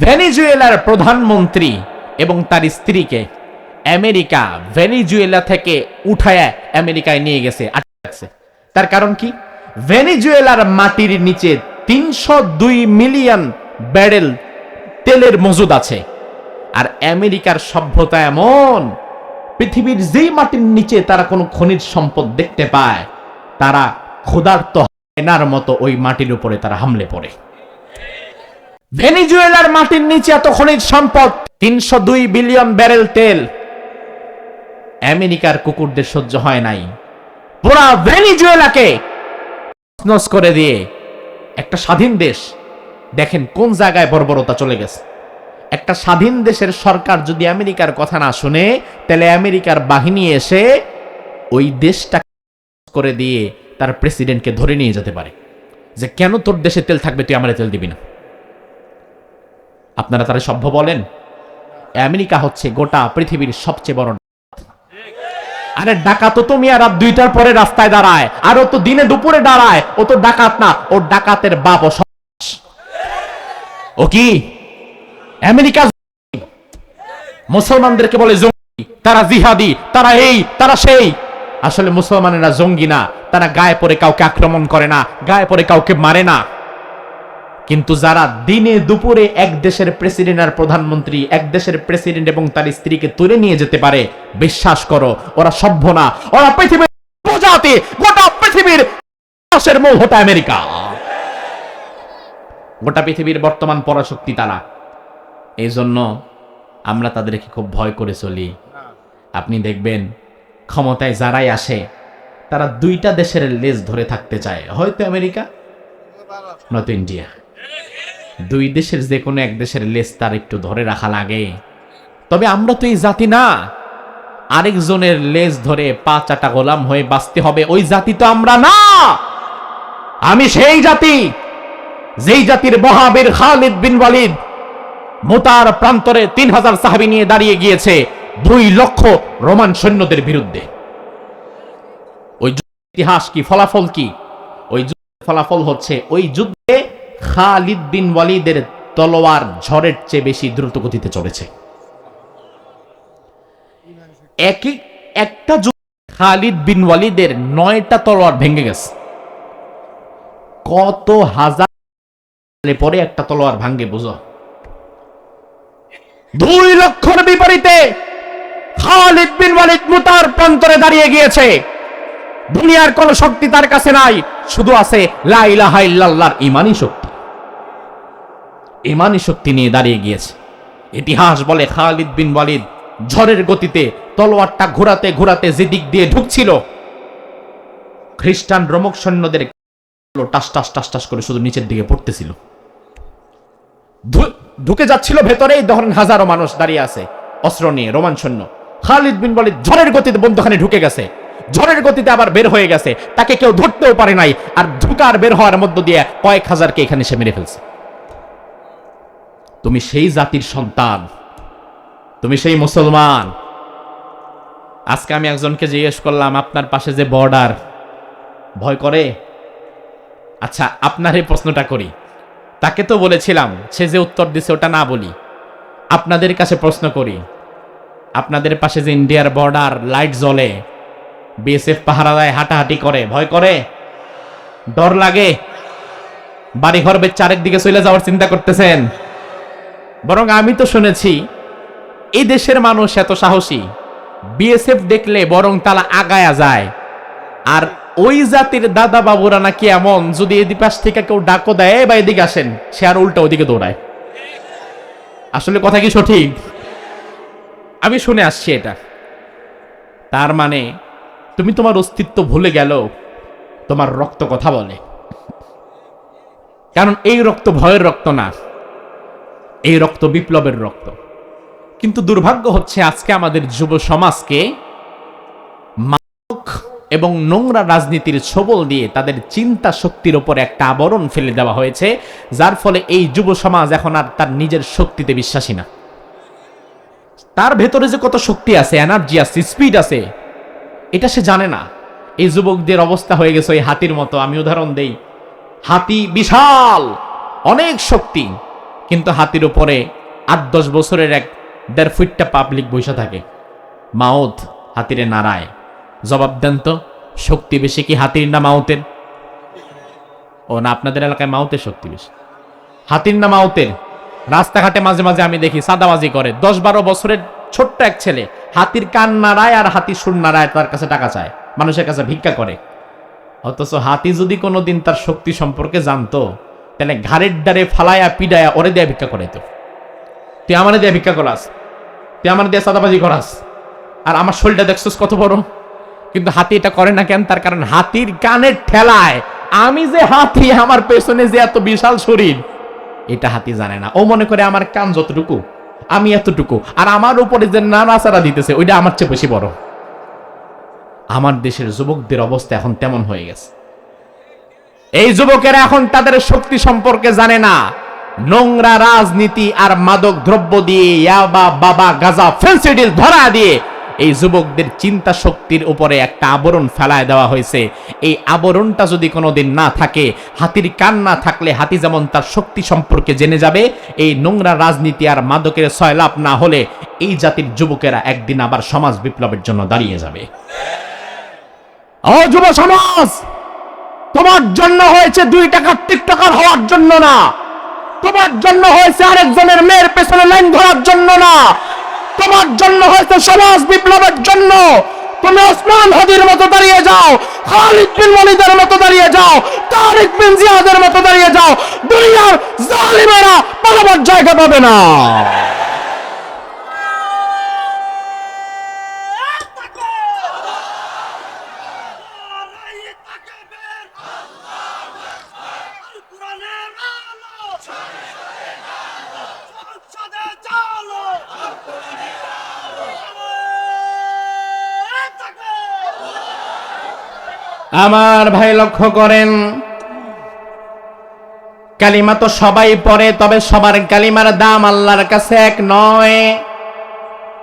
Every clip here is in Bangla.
ভেনিজুয়েলার প্রধানমন্ত্রী এবং তার স্ত্রীকে আমেরিকা ভেনিজুয়েলা থেকে উঠায় আমেরিকায় নিয়ে গেছে আটকে তার কারণ কি? ভেনিজুয়েলার মাটির নিচে তিনশো দুই মিলিয়ন ব্যারেল তেলের মজুদ আছে। আর আমেরিকার সভ্যতা এমন, পৃথিবীর যেই মাটির নিচে তারা কোনো খনিজ সম্পদ দেখতে পায়, তারা ক্ষুধার্ত হেনার মতো ওই মাটির উপরে তারা হামলে পড়ে। ভেনিজুয়েলার মাটির নিচে এত খনিজ সম্পদ? তিনশো দুই বিলিয়ন ব্যারেল তেল। আমেরিকার কুকুরদের সহ্য হয় নাই। পুরা ভেনিজুয়েলাকে করে দিয়ে একটা স্বাধীন দেশ। দেখেন কোন জায়গায় বর্বরতা চলে গেছে। একটা স্বাধীন দেশের সরকার যদি আমেরিকার কথা না শুনে, তাহলে আমেরিকার বাহিনী এসে ওই দেশটা করে দিয়ে তার প্রেসিডেন্টকে ধরে নিয়ে যেতে পারে। যে কেন তোর দেশে তেল থাকবে, তুই আমার তেল দিবি না? আপনারা তারা সভ্য বলেন? আমেরিকা হচ্ছে গোটা পৃথিবীর সবচেয়ে বড় আরে ডাকাত তো তুমি আর দুইটার পরে রাস্তায় দাঁড়ায়, আর ও তো দিনে দুপুরে দাঁড়ায়, ও তো ডাকাত না, ও ডাকাতের বাপ ও কি? আমেরিকা মুসলমানদেরকে বলে জঙ্গি, তারা জিহাদি, তারা এই, তারা সেই। আসলে মুসলমানেরা জঙ্গি না, তারা গায়ে পরে কাউকে আক্রমণ করে না, গায়ে পরে কাউকে মারে না। কিন্তু যারা দিনে দুপুরে এক দেশের প্রেসিডেন্ট আর প্রধানমন্ত্রী, এক দেশের প্রেসিডেন্ট এবং তার স্ত্রীকে তুলে নিয়ে যেতে পারে, বিশ্বাস করো, ওরা সভ্য না। ওরা পৃথিবীর গোটা পৃথিবীর দেশের আমেরিকা। গোটা পৃথিবীর বর্তমান পরাশক্তি তারা। এই জন্য আমরা তাদেরকে খুব ভয় করে চলি। আপনি দেখবেন, ক্ষমতায় যারাই আসে, তারা দুইটা দেশের লেজ ধরে থাকতে চায়। হয়তো আমেরিকা, নয়তো ইন্ডিয়া। দুই দেশের যে কোনো এক দেশের লেজ তার একটু ধরে রাখা লাগে। তবে আমরা তো এই জাতি না। আরেকজনের লেজ ধরে পা চাটা গোলাম হয়ে বাঁচতে হবে, ওই জাতি তো আমরা না। আমি সেই জাতি, যেই জাতির মহাবীর খালিদ বিন ওয়ালিদ মোতার প্রান্তরে তিন হাজার সাহাবি নিয়ে দাঁড়িয়ে গিয়েছে দুই লক্ষ রোমান সৈন্যদের বিরুদ্ধে। ওই ইতিহাস কি, ফলাফল কি? ওই ফলাফল হচ্ছে, ওই যুদ্ধে খালিদ বিন ওয়ালিদের তলোয়ার ঝড়ের চেয়ে বেশি দ্রুত গতিতে চলেছে। একটা খালিদ বিন ওয়ালিদের নয়টা তলোয়ার ভেঙে গেছে। কত হাজার পরে একটা তলোয়ার ভাঙ্গে বুঝো? দুই লক্ষর বিপরীতে খালিদ বিন ওয়ালিদ মুতার প্রান্তরে দাঁড়িয়ে গিয়েছে। দুনিয়ার কোন শক্তি তার কাছে নাই, শুধু আছে লা ইলাহা ইল্লাল্লাহর ইমানি শক্তি। ইমানি শক্তি নিয়ে দাঁড়িয়ে গিয়েছে। ইতিহাস বলে খালিদ বিন ওয়ালিদ, ঝড়ের গতিতে তলোয়ারটা ঘোরাতে ঘোরাতে যে দিক দিয়ে ঢুকছিল, খ্রিস্টান রমক সৈন্যদের টাস টাস টাস টাস করে শুধু নিচের দিকে পড়তেছিল। ঢুকে যাচ্ছিল, ভেতরেই ধরেন হাজারো মানুষ দাঁড়িয়ে আছে, অস্ত্র নিয়ে রোমান সৈন্য। খালিদ বিন বলিদ ঝড়ের গতিতে বন্ধুখানে ঢুকে গেছে। ঝড়ের গতিতে আবার বের হয়ে গেছে। তাকে কেউ ধরতেও পারে নাই, আর ঢুকার বের হওয়ার মধ্য দিয়ে কয়েক হাজারকে এখানে সে মেরে ফেলছে। তুমি সেই জাতির সন্তান। তুমি সেই মুসলমান। আজকে আমি একজনকে জিজ্ঞেস করলাম, আপনার পাশে যে বর্ডার ভয় করে? আচ্ছা আপনার এই প্রশ্নটা করি। তাকে তো বলেছিলাম, সে যে উত্তর দিছে ওটা না বলি। আপনাদের কাছে প্রশ্ন করি। আপনাদের পাশে যে ইন্ডিয়ার বর্ডার লাইট জ্বলে বিএসএফ পাহারা দেয় হাঁটাহাঁটি করে, ভয় করে? ডর লাগে? বাড়ি ঘর বেচ চারের দিকে চলে যাওয়ার চিন্তা করতেছেন? বরং আমি তো শুনেছি এই দেশের মানুষ এত সাহসী। বিএসএফ দেখলে বরং তারা আগায়া যায়। আর ওই জাতির দাদা বাবুরা নাকি এমন, যদি এদিক পাশ থেকে কেউ ডাকো দেয় বা এদিকে আসেন, সে আর উল্টা ওদিকে দৌড়ায়। আসলে কথা কি সঠিক? আমি শুনে আসছি এটা। তার মানে তুমি তোমার অস্তিত্ব ভুলে গেল, তোমার রক্ত কথা বলে। কারণ এই রক্ত ভয়ের রক্ত না। এই রক্ত বিপ্লবের রক্ত। কিন্তু দুর্ভাগ্য হচ্ছে আজকে আমাদের যুব সমাজকে মাদক এবং নোংরা রাজনীতির ছবল দিয়ে তাদের চিন্তা শক্তির উপর একটা আবরণ ফেলে দেওয়া হয়েছে, যার ফলে এই যুব সমাজ এখন আর তার নিজের শক্তিতে বিশ্বাসী না। তার ভেতরে যে কত শক্তি আছে এনার্জি আছে স্পিড আছে, এটা সে জানে না। এই যুবকদের অবস্থা হয়ে গেছে ওই হাতির মতো। আমি উদাহরণ দেই। হাতি বিশাল, অনেক শক্তি। কিন্তু হাতির উপরে আট, দশ বছরের এক দেড় ফুটটা পাবলিক বসে থাকে। মাউথ হাতিরে নাড়ায়। জবাব দেন তো, শক্তি বেশি কি হাতির না মাউতের? ও না, আপনাদের এলাকায় মাউতের শক্তি বেশি। হাতির না মাউতের? রাস্তাঘাটে মাঝে মাঝে আমি দেখি সাদাবাজি করে। দশ বারো বছরের ছোট্ট এক ছেলে হাতির কান নাড়ায় আর হাতির সুর নাড়ায়, তার কাছে টাকা চায়, মানুষের কাছে ভিক্ষা করে। অথচ হাতি যদি কোনোদিন তার শক্তি সম্পর্কে জানতো তাহলে ঘাড়ের ডারে ফালায়া, পিডায়া, ওরে দেয়া ভিক্ষা করাইতো তুই আমার দেয়া ভিক্ষা করাস, তুই আমার দেয়া সাদাবাজি করাস। আর আমার শরীরটা দেখছিস কত বড়। কিন্তু হাতি এটা করে না কেন? তার কারণ হাতির কানের ঠেলায় আমি যে হাতি, আমার পেছনে যে এত বিশাল শরীর, এটা হাতি জানে না। ও মনে করে আমার কান যতটুকু, আমি এতটুকু। আর আমার উপরে যে নাড়াচাড়া দিতেছে, ওইটা আমার চেয়ে বেশি বড়। আমার দেশের যুবকদের অবস্থা এখন তেমন হয়ে গেছে। এই যুবকেরা এখন তাদের শক্তি সম্পর্কে জানে না। নোংরা রাজনীতি আর মাদক দ্রব্য দিয়ে ইয়াবা, বাবা, গাজা ফেন্সিডিল ধরা দিয়ে এই যুবকদের চিন্তা শক্তির উপরে একটা আবরণ ফেলায় দেওয়া হয়েছে। এই আবরণটা যদি কোনোদিন না থাকে, হাতির কান না থাকলে হাতি যেমন তার শক্তি সম্পর্কে জেনে যাবে, এই নোংরা রাজনীতি আর মাদকের সয়লাভ না হলে এই জাতির যুবকেরা একদিন আবার সমাজ বিপ্লবের জন্য দাঁড়িয়ে যাবে। ও যুব সমাজ! তোমার জন্য হয়েছে দুই টাকার টিকটকার হওয়ার জন্য না। তোমার জন্য হয়েছে আরেকজনের মেয়ের পেছনে লাইন ধরার জন্য না। তোমার জন্য হয়েছে সমাজ বিপ্লবের জন্য। তুমি ওসমান হাদির মতো দাঁড়িয়ে যাও, খালিদ বিন ওয়ালিদের মতো দাঁড়িয়ে যাও, তারিক বিন জিয়াদের মতো দাঁড়িয়ে যাও। দুনিয়ার জালিমেরা পালাবার জায়গা পাবে না। আমার ভাই লক্ষ্য করেন, কালিমা তো সবাই পড়ে, তবে সবার কালিমার দাম আল্লাহর কাছে এক নয়।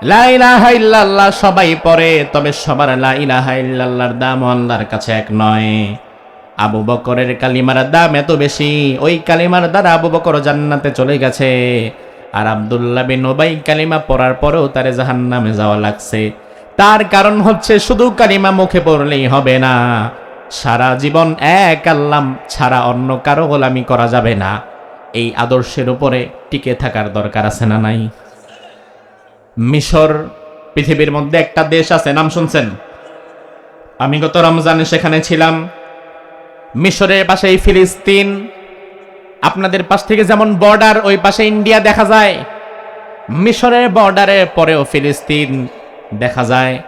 লা ইল্লাল্লাহ সবাই পড়ে, তবে সবার লা ইলাহা ইল্লাল্লাহর দাম আল্লাহর কাছে এক নয়। আবু বকরের কালিমার দাম এত বেশি, ওই কালিমার দ্বারা আবু বকর জান্নাতে চলে গেছে। আর আব্দুল্লাহ বিন ওবাই কালিমা পড়ার পরেও তারে জাহান্নামে যাওয়া লাগছে। তার কারণ হচ্ছে শুধু কালিমা মুখে পড়লেই হবে না। সারা জীবন এক আল্লাম ছাড়া অন্য কারও গোলামি করা যাবে না। এই আদর্শের উপরে টিকে থাকার দরকার আছে না নাই? মিশর পৃথিবীর মধ্যে একটা দেশ আছে, নাম শুনছেন? আমি গত রমজানে সেখানে ছিলাম। মিশরের পাশে ফিলিস্তিন। আপনাদের পাশ থেকে যেমন বর্ডার, ওই পাশে ইন্ডিয়া দেখা যায়। মিশরের বর্ডারের পরেও ফিলিস্তিন। দেখা যায়।